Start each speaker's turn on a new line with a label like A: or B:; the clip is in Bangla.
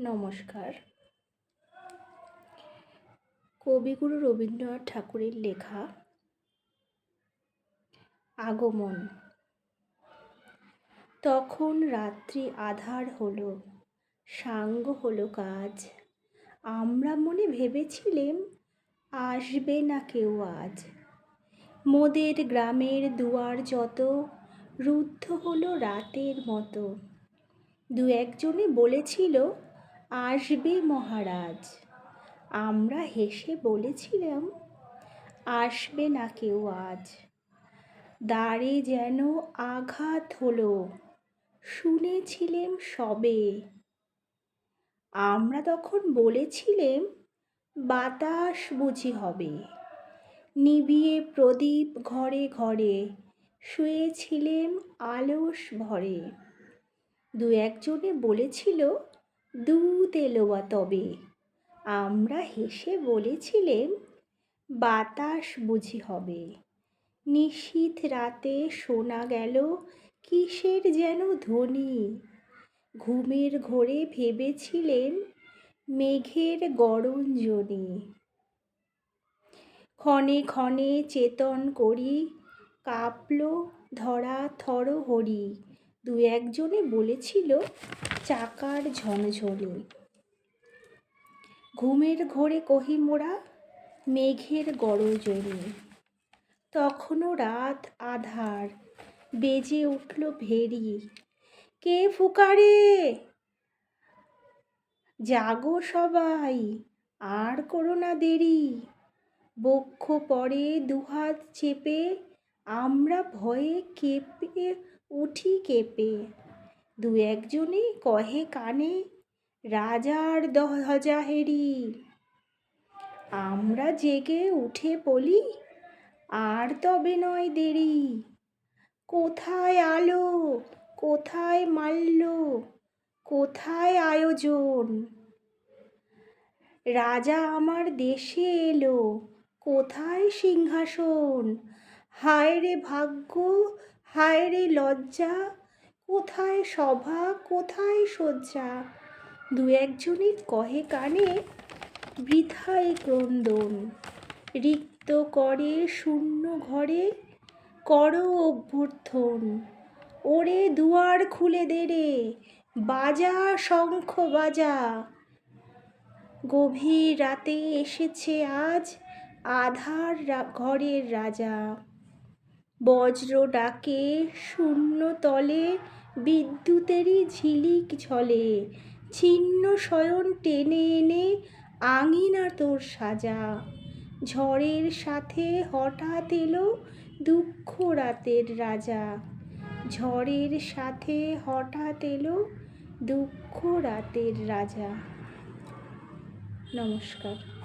A: নমস্কার। কবিগুরু রবীন্দ্রনাথ ঠাকুরের লেখা আগমন। তখন রাত্রি আধার হলো, সাঙ্গ হলো কাজ। আমরা মনে ভেবেছিলেম, আসবে না কেউ আজ। মোদের গ্রামের দুয়ার যত, রুদ্ধ হলো রাতের মতো। দু একজনে বলেছিল আসবে মহারাজ। আমরা হেসে বলেছিলাম, আসবে না কেউ আজ। দ্বারে যেন আঘাত হলো, শুনেছিলেম সবে। আমরা তখন বলেছিলেম, বাতাস বুঝি হবে। নিবিয়ে প্রদীপ ঘরে ঘরে শুয়েছিলেম আলস ভরে। দু একজনে বলেছিল দুধ এলো তবে। আমরা হেসে বলেছিলেম, বাতাস বুঝি হবে। নিশীথ রাতে শোনা গেল, কিসের যেন ধ্বনি? ঘুমের ঘোরে ভেবেছিলেন, মেঘের গরঞ্জনি ক্ষণে ক্ষণে চেতন করি, কাঁপল ধরা থর হরি দু একজনে বলেছিল চাকার ঝনঝনি। ঘুমের ঘোরে কহি মোরা, মেঘের গরজনি। তখনও রাত আধার, বেজে উঠল ভেরি। কে ফুকারে? জাগো সবাই, আর করো না দেরি। বক্ষ পরে দুহাত চেপে, আমরা ভয়ে কেঁপে উঠি কেঁপে। দু একজনে কহে কানে, রাজার হেরি আমরা জেগে উঠে বলি, আর তবে নয় দেরি, কোথায় আলো, কোথায় মাল্য, কোথায় আয়োজন? রাজা আমার দেশে এলো, কোথায় সিংহাসন? হায় রে ভাগ্য হায় রে লজ্জা কোথায় সভা, কোথায় শয্যা? দু একজনই কহে কানে, বৃথায় ক্রন্দন, রিক্ত করে শূন্য ঘরে, কর অভ্যর্থন। ওরে দুয়ার খুলে দে রে, বাজা শঙ্খ বাজা। গভীর রাতে এসেছে আজ আধার ঘরের রাজা। বজ্র ডাকে শূন্য তলে বিদ্যুতেরই ঝিলিক ঝলে ছিন্ন শয়ন টেনে এনে আঙিনা তোর সাজা। ঝড়ের সাথে হঠাৎ এলো দুঃখ রাতের রাজা। ঝড়ের সাথে হঠাৎ এলো দুঃখ রাতের রাজা। নমস্কার।